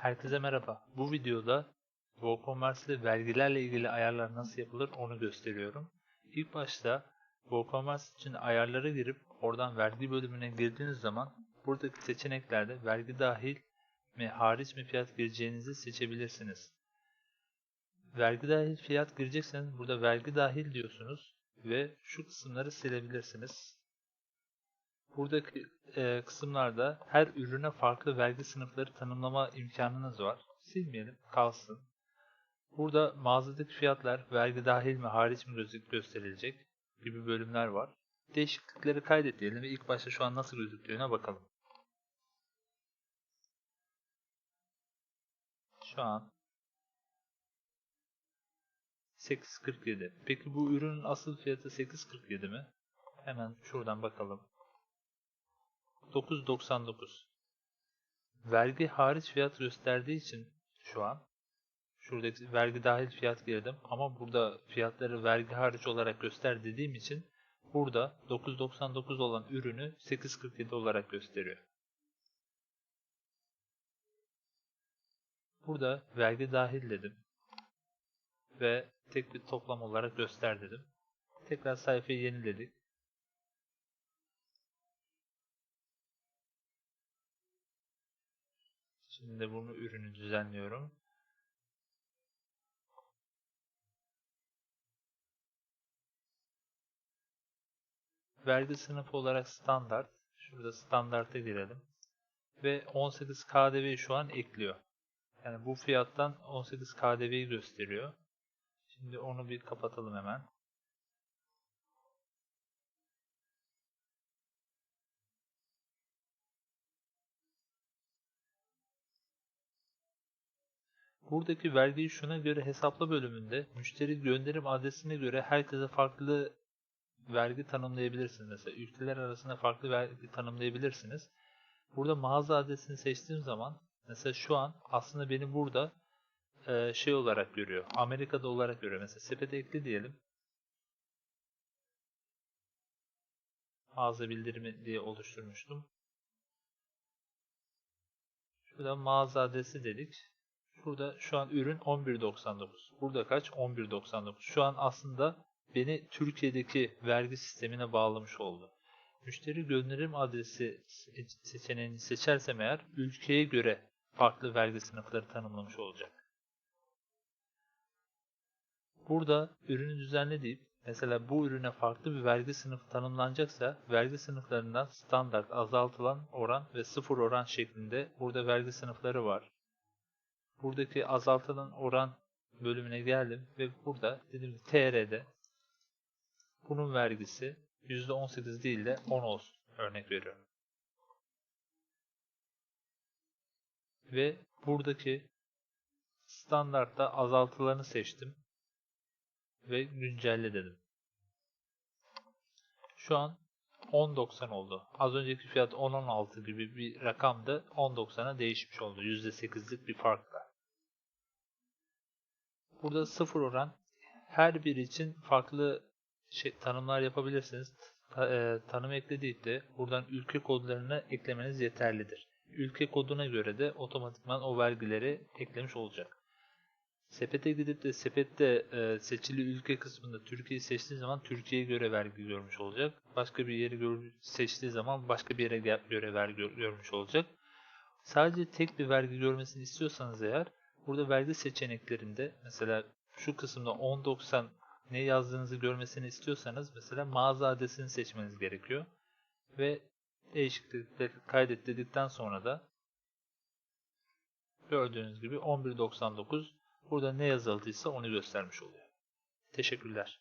Herkese merhaba. Bu videoda WooCommerce'de vergilerle ilgili ayarlar nasıl yapılır onu gösteriyorum. İlk başta WooCommerce için ayarlara girip oradan vergi bölümüne girdiğiniz zaman buradaki seçeneklerde vergi dahil mi hariç mi fiyat gireceğinizi seçebilirsiniz. Vergi dahil fiyat girecekseniz burada vergi dahil diyorsunuz ve şu kısımları silebilirsiniz. Buradaki e, kısımlarda her ürüne farklı vergi sınıfları tanımlama imkanınız var. Silmeyelim, kalsın. Burada mağazadaki fiyatlar vergi dahil mi hariç mi gösterilecek gibi bölümler var. Değişiklikleri kaydet diyelim ve ilk başta şu an nasıl gözüktüğüne bakalım. Şu an 8.47. Peki bu ürünün asıl fiyatı 8.47 mi? Hemen şuradan bakalım. 9.99 Vergi hariç fiyat gösterdiği için şu an şuradaki vergi dahil fiyat girdim ama burada fiyatları vergi hariç olarak göster dediğim için burada 9.99 olan ürünü 8.47 olarak gösteriyor. Burada vergi dahil dedim ve tek bir toplam olarak göster dedim. Tekrar sayfayı yeniledik. Şimdi bunu ürünü düzenliyorum. Vergi sınıfı olarak standart. Şurada standarta girelim. Ve 18 KDV şu an ekliyor. Yani bu fiyattan 18 KDV'yi gösteriyor. Şimdi onu bir kapatalım hemen. Buradaki vergiyi şuna göre hesapla bölümünde müşteri gönderim adresine göre herkese farklı vergi tanımlayabilirsiniz. Mesela ülkeler arasında farklı vergi tanımlayabilirsiniz. Burada mağaza adresini seçtiğim zaman mesela şu an aslında beni burada e, şey olarak görüyor. Amerika'da olarak görüyor. Mesela sepete ekli diyelim. Mağaza bildirimi diye oluşturmuştum. Şurada mağaza adresi dedik. Burada şu an ürün 11.99. Burada kaç? 11.99. Şu an aslında beni Türkiye'deki vergi sistemine bağlamış oldu. Müşteri gönderim adresi seçeneğini seçersem eğer ülkeye göre farklı vergi sınıfları tanımlamış olacak. Burada ürünü düzenle deyip mesela bu ürüne farklı bir vergi sınıfı tanımlanacaksa vergi sınıflarından standart, azaltılan oran ve sıfır oran şeklinde burada vergi sınıfları var buradaki azaltılan oran bölümüne geldim ve burada dedim TR'de bunun vergisi %18 değil de 10 olsun örnek veriyorum. Ve buradaki standartta azaltılarını seçtim ve güncelle dedim. Şu an 10.90 oldu. Az önceki fiyat 10.16 gibi bir rakamdı. 10.90'a değişmiş oldu. %8'lik bir farkla. Burada sıfır oran her biri için farklı şey, tanımlar yapabilirsiniz. Ta, e, tanım eklediğinde de buradan ülke kodlarını eklemeniz yeterlidir. Ülke koduna göre de otomatikman o vergileri eklemiş olacak. Sepete gidip de sepette e, seçili ülke kısmında Türkiye'yi seçtiği zaman Türkiye'ye göre vergi görmüş olacak. Başka bir yeri seçtiği zaman başka bir yere göre vergi görmüş olacak. Sadece tek bir vergi görmesini istiyorsanız eğer Burada vergi seçeneklerinde mesela şu kısımda 10.90 ne yazdığınızı görmesini istiyorsanız mesela mağaza adresini seçmeniz gerekiyor. Ve değişiklikleri kaydet dedikten sonra da gördüğünüz gibi 11.99 burada ne yazıldıysa onu göstermiş oluyor. Teşekkürler.